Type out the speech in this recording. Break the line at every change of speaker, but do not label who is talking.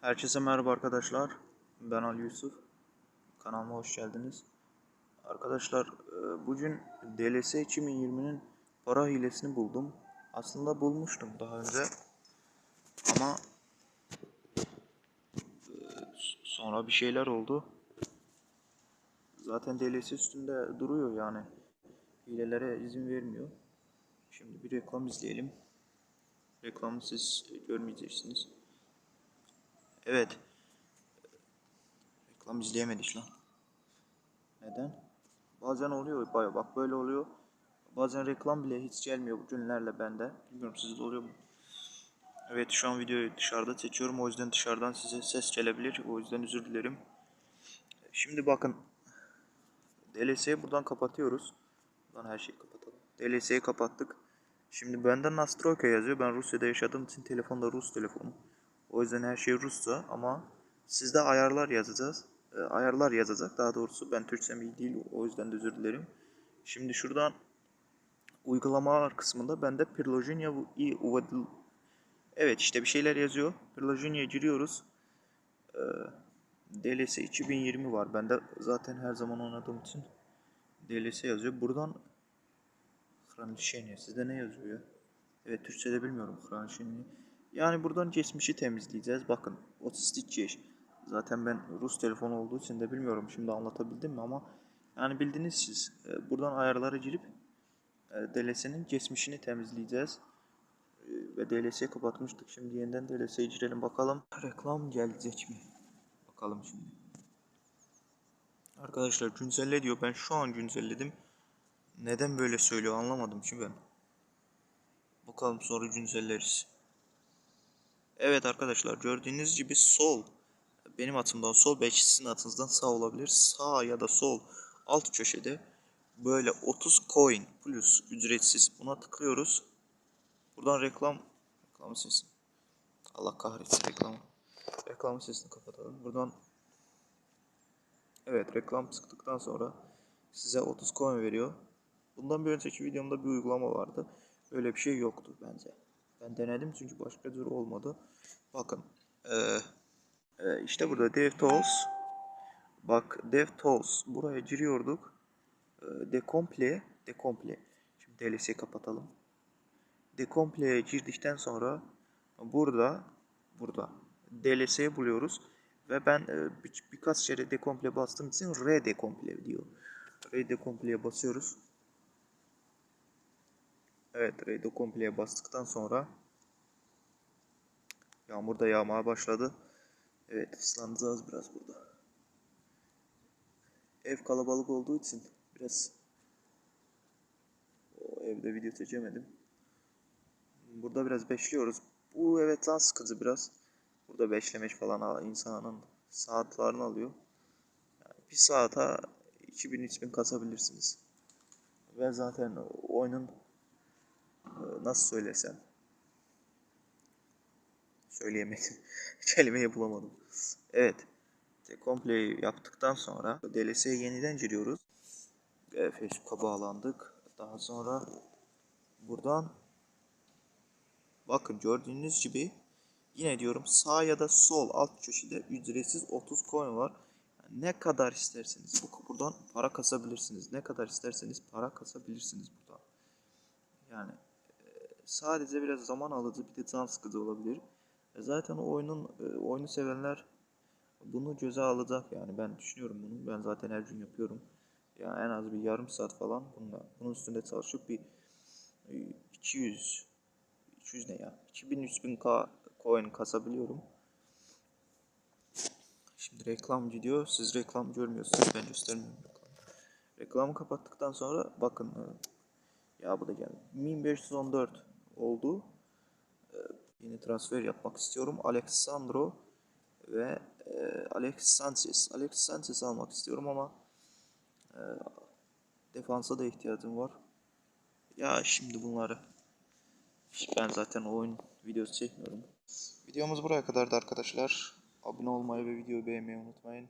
Herkese merhaba arkadaşlar. Ben Ali Yusuf. Kanalıma hoş geldiniz. Arkadaşlar e, bugün DLS 2020'nin para hilesini buldum. Aslında bulmuştum daha önce. Ama e, sonra bir şeyler oldu. Zaten DLS üstünde duruyor yani. Hilelere izin vermiyor. Şimdi bir reklam izleyelim. Reklamı siz görmeyeceksiniz. Evet. Reklam izleyemedik lan. Neden? Bazen oluyor baya bak böyle oluyor. Bazen reklam bile hiç gelmiyor bu günlerle bende. Bilmiyorum sizde oluyor mu? Evet şu an videoyu dışarıda çekiyorum. O yüzden dışarıdan size ses gelebilir. O yüzden özür dilerim. Şimdi bakın. DLS'yi buradan kapatıyoruz. Buradan her şeyi kapatalım. DLS'yi kapattık. Şimdi benden Nastroyka yazıyor. Ben Rusya'da yaşadığım için telefonda Rus telefonu. O yüzden her şey Rusça ama sizde ayarlar yazacağız. E, ayarlar yazacak daha doğrusu. Ben Türkçem iyi değil o yüzden de özür dilerim. Şimdi şuradan uygulamalar kısmında bende Prilojinya i uvadil Evet işte bir şeyler yazıyor. Prilojinya giriyoruz. E, DLS 2020 var. Bende zaten her zaman oynadığım için DLS yazıyor. Buradan Hranişenya. Sizde ne yazıyor ya? Evet Türkçe'de bilmiyorum Hranişenya. Yani buradan geçmişi temizleyeceğiz. Bakın otistik geç. Zaten ben Rus telefonu olduğu için de bilmiyorum şimdi anlatabildim mi ama yani bildiniz siz. E, Buradan ayarlara girip e, DLS'nin geçmişini temizleyeceğiz. E, Ve DLS'yi kapatmıştık. Şimdi yeniden DLS'ye girelim bakalım. Reklam gelecek mi? Bakalım şimdi. Arkadaşlar güncelle diyor. Ben şu an güncelledim. Neden böyle söylüyor anlamadım ki ben. Bakalım sonra güncelleriz. Evet arkadaşlar gördüğünüz gibi sol benim atımdan sol belki sizin atınızdan sağ olabilir. Sağ ya da sol alt köşede böyle 30 coin plus ücretsiz buna tıklıyoruz. Buradan reklam reklam sesi. Allah kahretsin reklamı. Reklam sesini kapatalım. Buradan Evet reklam çıktıktan sonra size 30 coin veriyor. Bundan bir önceki videomda bir uygulama vardı. Öyle bir şey yoktu bence. Ben denedim çünkü başka türlü olmadı. Bakın. Ee, e, işte burada DevTools. Bak DevTools. Buraya giriyorduk. Ee, Decomple. Decomple. Şimdi DLS'yi kapatalım. Decomple'ye girdikten sonra burada burada DLS'yi buluyoruz. Ve ben e, bir, birkaç kere Decomple bastığım için R Decomple diyor. R Decomple'ye basıyoruz. Evet, Radio Comple'ye bastıktan sonra yağmur da yağmaya başladı. Evet, ıslanacağız biraz burada. Ev kalabalık olduğu için biraz o evde video çekemedim. Burada biraz beşliyoruz. Bu evet can sıkıcı biraz. Burada beşlemek falan insanın saatlerini alıyor. Yani bir saate 2000-3000 kasabilirsiniz. Ve zaten oyunun nasıl söylesem söyleyemedim. Kelimeyi bulamadım. Evet. Comple'yi yaptıktan sonra DLS'ye yeniden giriyoruz. E, Facebook'a bağlandık. Daha sonra buradan bakın gördüğünüz gibi yine diyorum sağ ya da sol alt köşede ücretsiz 30 coin var. Ne kadar isterseniz bu buradan para kasabilirsiniz. Ne kadar isterseniz para kasabilirsiniz buradan. Yani sadece biraz zaman alıcı bir de can sıkıcı olabilir. E zaten oyunun e, oyunu sevenler bunu göze alacak yani ben düşünüyorum bunu. Ben zaten her gün yapıyorum. Ya yani en az bir yarım saat falan bununla bunun üstünde çalışıp bir 200 e, 200 ne ya? 2000 3000 k coin kasabiliyorum. Şimdi reklam gidiyor. Siz reklam görmüyorsunuz. Ben göstermiyorum. Reklamı kapattıktan sonra bakın ya bu da geldi. 1514 oldu. Ee, yeni transfer yapmak istiyorum. Alexandro ve e, Alex Sanchez. Alex Sanchez almak istiyorum ama e, defansa da ihtiyacım var. Ya şimdi bunları ben zaten oyun videosu çekmiyorum. Videomuz buraya kadardı arkadaşlar. Abone olmayı ve videoyu beğenmeyi unutmayın.